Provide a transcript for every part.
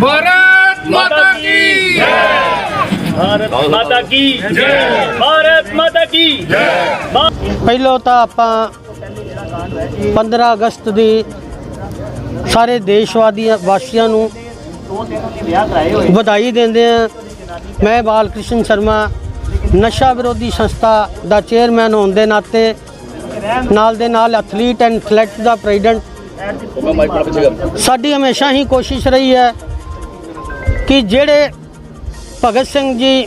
ਭਾਰਤ ਮਾਤਾ ਕੀ ਜੈ। ਭਾਰਤ ਮਾਤਾ ਕੀ ਜੈ। ਭਾਰਤ ਮਾਤਾ ਕੀ ਜੈ। ਪਹਿਲਾਂ ਤਾਂ ਆਪਾਂ 15 ਅਗਸਤ ਦੀ ਸਾਰੇ ਦੇਸ਼ਵਾਦੀਆਂ ਵਾਸੀਆਂ ਨੂੰ ਵਧਾਈ ਦਿੰਦੇ ਆ ਮੈਂ ਬਾਲ ਕ੍ਰਿਸ਼ਨ ਸ਼ਰਮਾ ਨਸ਼ਾ ਵਿਰੋਧੀ ਸੰਸਥਾ ਦਾ ਚੇਅਰਮੈਨ ਹੋਣ ਦੇ ਨਾਤੇ ਨਾਲ ਦੇ ਨਾਲ ਐਥਲੀਟ ਐਂਡ ਫਲੈਟ ਦਾ ਪ੍ਰੈਜ਼ੀਡੈਂਟ ਸਾਡੀ ਹਮੇਸ਼ਾ ਹੀ ਕੋਸ਼ਿਸ਼ ਰਹੀ ਹੈ ਕਿ ਜਿਹੜੇ ਭਗਤ ਸਿੰਘ ਜੀ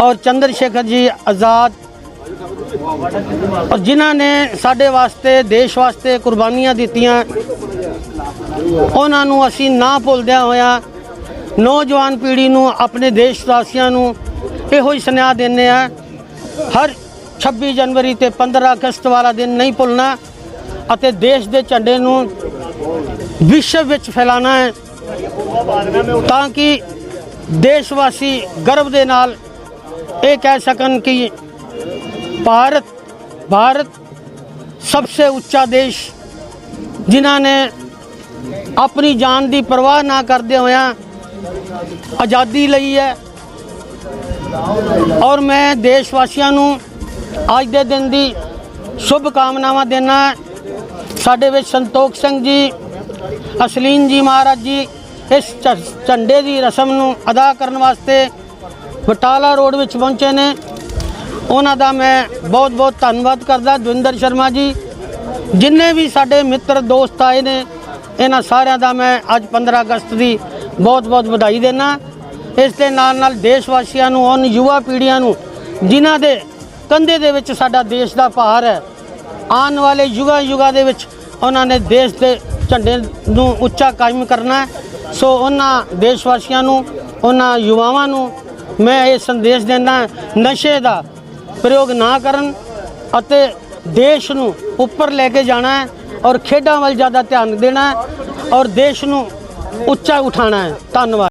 ਔਰ ਚੰਦਰ ਸ਼ੇਖਰ ਜੀ ਆਜ਼ਾਦ ਔਰ ਜਿਨ੍ਹਾਂ ਨੇ ਸਾਡੇ ਵਾਸਤੇ, ਦੇਸ਼ ਵਾਸਤੇ ਕੁਰਬਾਨੀਆਂ ਦਿੱਤੀਆਂ, ਉਹਨਾਂ ਨੂੰ ਅਸੀਂ ਨਾ ਭੁੱਲਦਿਆਂ ਹੋਇਆਂ ਨੌਜਵਾਨ ਪੀੜ੍ਹੀ ਨੂੰ, ਆਪਣੇ ਦੇਸ਼ ਵਾਸੀਆਂ ਨੂੰ ਇਹੋ ਹੀ ਸੁਨੇਹਾ ਦਿੰਦੇ ਆ ਹਰ 26 ਜਨਵਰੀ ਤੇ 15 ਅਗਸਤ ਵਾਲਾ ਦਿਨ ਨਹੀਂ ਭੁੱਲਣਾ। ਅਤੇ ਦੇਸ਼ ਦੇ ਝੰਡੇ ਨੂੰ ਵਿਸ਼ਵ ਵਿੱਚ ਫੈਲਾਣਾ ਹੈ ਤਾਂ ਕਿ ਦੇਸ਼ ਵਾਸੀ ਗਰਵ ਦੇ ਨਾਲ ਇਹ ਕਹਿ ਸਕਣ ਕਿ ਭਾਰਤ ਭਾਰਤ ਸਭ ਤੋਂ ਉੱਚਾ ਦੇਸ਼ ਜਿਨ੍ਹਾਂ ਨੇ ਆਪਣੀ ਜਾਨ ਦੀ ਪਰਵਾਹ ਨਾ ਕਰਦੇ ਹੋਇਆ ਆਜ਼ਾਦੀ ਲਈ ਹੈ। ਔਰ ਮੈਂ ਦੇਸ਼ ਵਾਸੀਆਂ ਨੂੰ ਅੱਜ ਦੇ ਦਿਨ ਦੀ ਸ਼ੁਭ ਕਾਮਨਾਵਾਂ ਦਿੰਦਾ ਸਾਡੇ ਵਿੱਚ ਸੰਤੋਖ ਸਿੰਘ ਜੀ, ਅਸਲੀਨ ਜੀ ਮਹਾਰਾਜ ਜੀ, ਇਸ ਝ- ਝੰਡੇ ਦੀ ਰਸਮ ਨੂੰ ਅਦਾ ਕਰਨ ਵਾਸਤੇ ਬਟਾਲਾ ਰੋਡ ਵਿੱਚ ਪਹੁੰਚੇ ਨੇ। ਉਹਨਾਂ ਦਾ ਮੈਂ ਬਹੁਤ ਬਹੁਤ ਧੰਨਵਾਦ ਕਰਦਾ, ਦਵਿੰਦਰ ਸ਼ਰਮਾ ਜੀ। ਜਿੰਨੇ ਵੀ ਸਾਡੇ ਮਿੱਤਰ, ਦੋਸਤ ਆਏ ਨੇ, ਇਹਨਾਂ ਸਾਰਿਆਂ ਦਾ ਮੈਂ ਅੱਜ 15 ਅਗਸਤ ਦੀ ਬਹੁਤ ਬਹੁਤ ਵਧਾਈ ਦੇਣਾ ਇਸ ਦੇ ਨਾਲ ਨਾਲ ਦੇਸ਼ ਵਾਸੀਆਂ ਨੂੰ ਔਰ ਯੁਵਾ ਪੀੜ੍ਹੀਆਂ ਨੂੰ, ਜਿਨ੍ਹਾਂ ਦੇ ਕੰਧੇ ਦੇ ਵਿੱਚ ਸਾਡਾ ਦੇਸ਼ ਦਾ ਭਾਰ ਹੈ ਆਉਣ ਵਾਲੇ ਯੁਗਾ ਯੁਗਾ ਦੇ ਵਿੱਚ ਉਹਨਾਂ ਨੇ ਦੇਸ਼ ਦੇ ਝੰਡੇ ਨੂੰ ਉੱਚਾ ਕਾਇਮ ਕਰਨਾ ਹੈ। ਸੋ ਉਹਨਾਂ ਦੇਸ਼ ਵਾਸੀਆਂ ਨੂੰ, ਉਹਨਾਂ ਯੁਵਾਵਾਂ ਨੂੰ ਮੈਂ ਇਹ ਸੰਦੇਸ਼ ਦਿੰਦਾ ਨਸ਼ੇ ਦਾ ਪ੍ਰਯੋਗ ਨਾ ਕਰਨ ਅਤੇ ਦੇਸ਼ ਨੂੰ ਉੱਪਰ ਲੈ ਕੇ ਜਾਣਾ ਹੈ ਔਰ ਖੇਡਾਂ ਵੱਲ ਜ਼ਿਆਦਾ ਧਿਆਨ ਦੇਣਾ ਹੈ ਔਰ ਦੇਸ਼ ਨੂੰ ਉੱਚਾ ਉਠਾਉਣਾ ਹੈ ਧੰਨਵਾਦ